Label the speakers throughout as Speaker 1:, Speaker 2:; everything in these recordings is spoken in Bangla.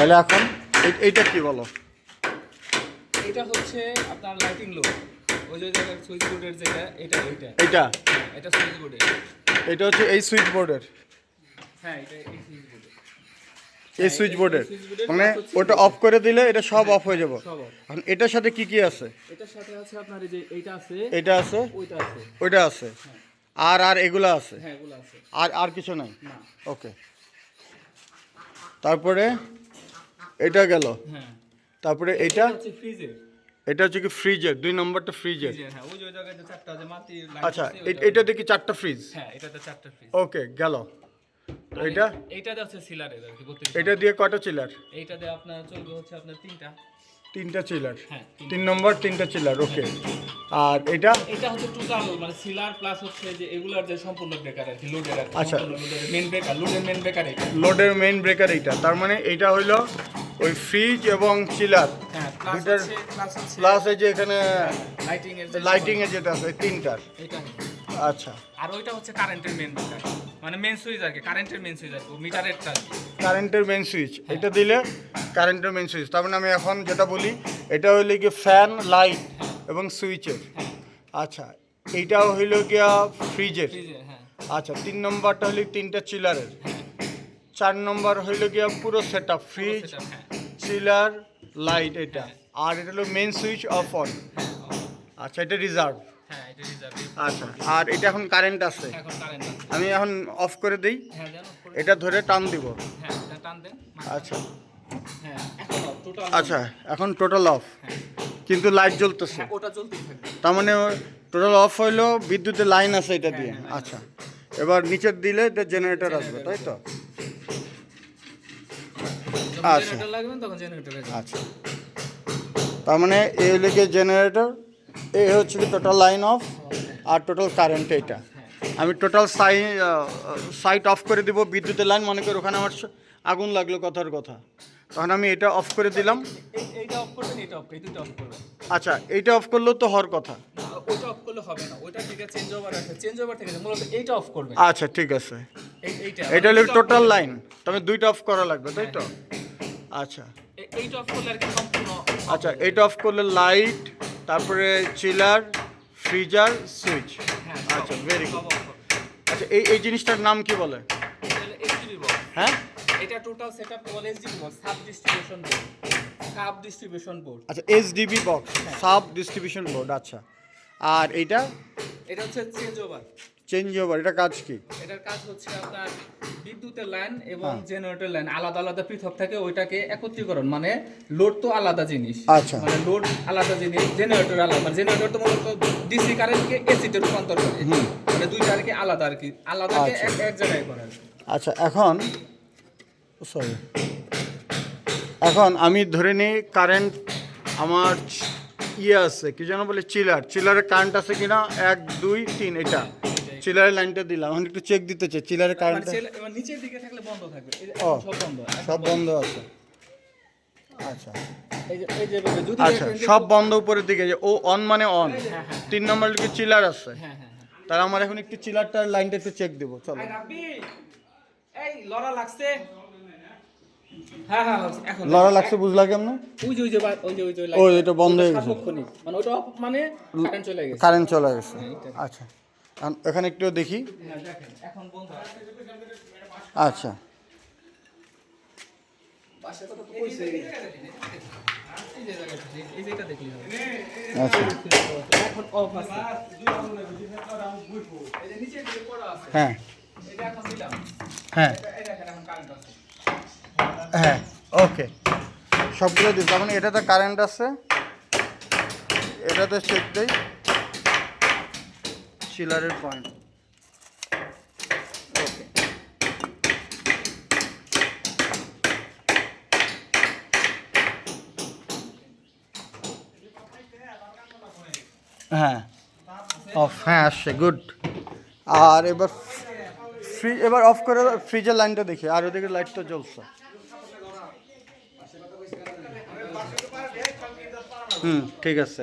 Speaker 1: তাহলে এখন এই- এইটা কি বলো?
Speaker 2: এটা হচ্ছে আপনার লাইটিং লোড ওই যে সুইচ বোর্ডের যেটা এটা এটা
Speaker 1: এইটা?
Speaker 2: হ্যাঁ, এটা সুইচ বোর্ডের
Speaker 1: এটা হচ্ছে এই সুইচ বোর্ডের
Speaker 2: হ্যাঁ এটা এই সুইচ বোর্ডের
Speaker 1: এই সুইচ বোর্ডের মানে ওটা অফ করে দিলে এটা সব অফ হয়ে যাবে। এখন এটার সাথে কি কি আছে?
Speaker 2: এটার সাথে আছে আপনার এই যে এইটা আছে
Speaker 1: এটা আছে?
Speaker 2: ওইটা আছে।
Speaker 1: ওইটা আছে? আর আর এগুলো আছে?
Speaker 2: হ্যাঁ এগুলো আছে।
Speaker 1: আর আর কিছু নাই? ওকে তারপরে এটা গেল।
Speaker 2: হ্যাঁ।
Speaker 1: তারপরে এটা
Speaker 2: এটা? হচ্ছে ফ্রিজের।
Speaker 1: এটা হচ্ছে কি ফ্রিজের? দুই নম্বরটা ফ্রিজের।
Speaker 2: হ্যাঁ ওই ওই জায়গায় যে চারটা যে মাটি
Speaker 1: আচ্ছা এটা দেখি চারটা ফ্রিজ।
Speaker 2: হ্যাঁ এটাতে চারটা ফ্রিজ।
Speaker 1: ওকে গেল। এটা?
Speaker 2: এইটাতে হচ্ছে সিলারের আর কি
Speaker 1: এটা দিয়ে কয়টা চিলার?
Speaker 2: এইটাতে আপনার চলবে হচ্ছে আপনার তিনটা।
Speaker 1: তিনটা চিলার।
Speaker 2: হ্যাঁ
Speaker 1: তিন নম্বর তিনটা চিলার ওকে। আর এটা?
Speaker 2: এটা হচ্ছে টোটাল মানে সিলার প্লাস হচ্ছে যে এগুলার যে সম্পূর্ণ ব্রেকার আর কি লোডের
Speaker 1: আচ্ছা।
Speaker 2: মেন ব্রেকার লোডের মেন ব্রেকার এটা
Speaker 1: লোডের মেইন ব্রেকার এইটা। তার মানে এইটা হইল ওই ফ্রিজ এবং চিলার
Speaker 2: হ্যাঁ প্লাস
Speaker 1: এই যে এখানে
Speaker 2: লাইটিং এর
Speaker 1: লাইটিং এর যেটা আছে তিনটার।
Speaker 2: এটা
Speaker 1: আচ্ছা।
Speaker 2: আর ওইটা হচ্ছে কারেন্টের মেন মানে মেন সুইচ আর কি কারেন্টের মেন সুইচ আর কি মিটারেরটা আর
Speaker 1: কারেন্টের মেন সুইচ এটা দিলে কারেন্টের মেন সুইচ তার মানে আমি এখন যেটা বলি এটা হইলে কি ফ্যান লাইট এবং সুইচের
Speaker 2: হ্যাঁ।
Speaker 1: আচ্ছা এইটাও হইল গিয়া ফ্রিজের আচ্ছা তিন নম্বরটা হইল তিনটা চিলারের চার নম্বর হইল গিয়া পুরো set up fridge chiller light এটা। আর এটা হলো মেন সুইচ অফ অন আচ্ছা এটা রিজার্ভ
Speaker 2: হ্যাঁ
Speaker 1: আচ্ছা আর এটা এখন কারেন্ট আছে। আমি এখন অফ করে দিই।
Speaker 2: হ্যাঁ
Speaker 1: এটা ধরে টান দিব।
Speaker 2: হ্যাঁ
Speaker 1: আচ্ছা। আচ্ছা এখন টোটাল অফ কিন্তু লাইট জ্বলতেছে। তার মানে টোটাল অফ হইল বিদ্যুতের লাইন আছে এটা দিয়ে। আচ্ছা। এবার নিচের দিলে এটা জেনারেটর আসবে তাই তো? আচ্ছা। আচ্ছা। তার মানে এই হইলে গিয়ে জেনারেটর এই হচ্ছে কি টোটাল লাইন অফ আর টোটাল কারেন্ট এইটা। আমি টোটাল সাই সাইট অফ করে দিব বিদ্যুতের লাইন মনে করি ওখানে আমার আগুন লাগল কথার কথা। তখন আমি এটা অফ করে দিলাম। আচ্ছা এইটা অফ করলেও তো হওয়ার কথা।
Speaker 2: ওইটা অফ করলে হবে না। ওইটা থেকে চেঞ্জ ওভার চেঞ্জ ওভার থেকে মূলত এইটা অফ করবেন।
Speaker 1: আচ্ছা ঠিক আছে। এটা হলো টোটাল লাইন তবে দুইটা অফ করা লাগবে তাই তো? আচ্ছা।
Speaker 2: এ- এইটা অফ করলে আর কি সম্পূর্ণ
Speaker 1: আচ্ছা এটা অফ করলে লাইট তারপরে চিলার ফ্রিজার সুইচ
Speaker 2: হ্যাঁ
Speaker 1: আচ্ছা ভেরি গুড আচ্ছা এই এই জিনিসটার নাম কি বলে। হ্যাঁ?
Speaker 2: এটা টোটাল সেটআপ বলে SDB box sub distribution board sub distribution board
Speaker 1: আচ্ছা HDB box sub distribution board আচ্ছা। আর এইটা?
Speaker 2: এটা হচ্ছে চেঞ্জ ওভার
Speaker 1: চেঞ্জ ওভার এটা কাজ কি?
Speaker 2: এটার কাজ হচ্ছে আপনার বিদ্যুতের লাইন এবং
Speaker 1: হ্যাঁ।
Speaker 2: জেনারেটর লাইন আলাদা আলাদা পৃথক থাকে ওইটাকে একত্রীকরণ মানে লোড তো আলাদা জিনিস।
Speaker 1: আচ্ছা।
Speaker 2: মানে লোড আলাদা জিনিস জেনারেটর আলাদা মানে জেনারেটর তো মূলত ডিসি কারেন্টকে এসিতে রূপান্তর করে। মানে দুইটা আর কি আলাদা আর কি আলাদাকে
Speaker 1: আচ্ছা।
Speaker 2: এক এক জায়গায় করে
Speaker 1: আচ্ছা এখন সরি এখন আমি ধরে নিই কারেন্ট আমার ইয়ে আছে কি যেন বলে চিলার চিলারের কারেন্ট আছে কিনা? এক দুই তিন এটা। চিলারের লাইনটা দিলাম। এখন একটু চেক দিতে চাই চিলারের
Speaker 2: মানে
Speaker 1: কারেন্টটা
Speaker 2: এবার নিচের দিকে থাকলে বন্ধ থাকবে।
Speaker 1: ও।
Speaker 2: সব বন্ধ
Speaker 1: সব বন্ধ। আছে। আচ্ছা।
Speaker 2: এই যে এই যে যদি
Speaker 1: আচ্ছা সব বন্ধ উপরের দিকে যে ও অন মানে অন
Speaker 2: হ্যাঁ হ্যাঁ।
Speaker 1: তিন নম্বর দিকে চিলার আছে।
Speaker 2: হ্যাঁ
Speaker 1: তাহলে আমার এখন একটু চিলারটার লাইনটা একটু চেক দেবো চলো।
Speaker 2: এই লড়া লাগছে। হ্যাঁ হ্যাঁ এখন
Speaker 1: লড়া লাগছে বুঝলা কেমন?
Speaker 2: ওই যে ওই যে ওই যে ওই যে
Speaker 1: ওই এটা বন্ধ হয়ে গেছে।
Speaker 2: মানে ওটা মানে কারেন্ট চলে গেছে।
Speaker 1: কারেন্ট চলে গেছে। আচ্ছা। এখন একটু দেখি। আচ্ছা। আচ্ছা। হ্যাঁ। হ্যাঁ। হ্যাঁ ওকে সবগুলো দিস তার মানে এটাতে কারেন্ট আছে, এটাতে চেক দেই চিলারের পয়েন্ট হ্যাঁ। অফ হ্যাঁ আসছে গুড আর এবার ফ্রি এবার অফ করে ফ্রিজের লাইনটা দেখি। আর ওদিকে লাইট তো জ্বলছে। হুম, ঠিক আছে।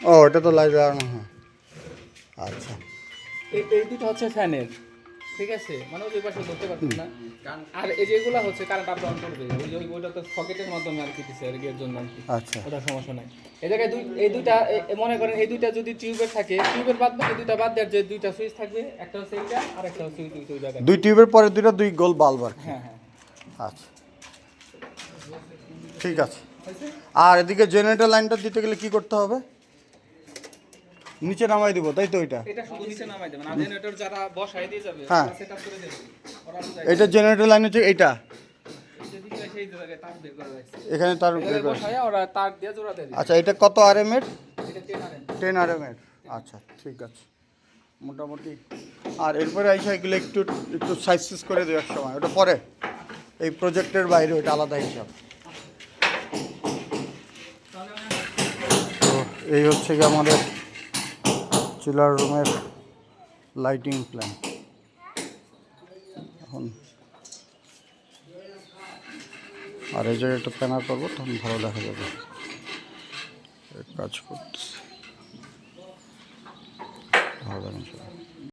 Speaker 1: ও এটা তো লাইট লাগানো হ্যাঁ। আচ্ছা।
Speaker 2: এই- এই দুটো হচ্ছে ফ্যানের ঠিক আছে? মানে ওই পাশে ধরতে পারছেন না? আর এই যেগুলো হচ্ছে কারেন্ট আপ ডাউন করবে ওই ওই- ওইটা তো সকেটের মাধ্যমে আর কি দিচ্ছে আর কি এর জন্য আর কি।
Speaker 1: আচ্ছা।
Speaker 2: ওটা সমস্যা নাই। এই জায়গায় দুই এই দুইটা মনে করেন এই দুইটা যদি টিউবের থাকে টিউবের বাদ বাকি দুইটা বাদ দেওয়ার যে দুইটা সুইচ থাকবে একটা হচ্ছে এইটা আর একটা হচ্ছে ওই ওই জায়গায়।
Speaker 1: দুই টিউবের পরে দুইটা দুই গোল বাল্ব আর
Speaker 2: হ্যাঁ হ্যাঁ।
Speaker 1: আচ্ছা। ঠিক আছে। আর এদিকে জেনারেটর লাইনটা দিতে গেলে কি করতে হবে? নিচে নামাই দিব তাই তো ওইটা
Speaker 2: এটা শুধু নিচে নামাই দেবেন আর জেনারেটর যারা বসায় দিয়ে যাবে
Speaker 1: হ্যাঁ।
Speaker 2: করে দেবে
Speaker 1: এটা জেনারেটর লাইন হচ্ছে
Speaker 2: রাখছে
Speaker 1: এখানে তার
Speaker 2: দেবে।
Speaker 1: আচ্ছা এটা কত আর এম এর?
Speaker 2: টেন আর
Speaker 1: এম এর। আচ্ছা ঠিক আছে। মোটামুটি। আর এরপরে আইসা এগুলো একটু একটু সাইজ সুইজ করে দেওয়ার সময়। ওটা পরে। এই প্রজেক্টের বাইরে ওটা আলাদা হিসাব। তো এই হচ্ছে কি আমাদের চিলার রুমের লাইটিং প্ল্যান এখন আর এই জায়গায় একটা প্যানার করব, তখন ভালো দেখা যাবে। কাজ করতেছি। দেখেন সবাই।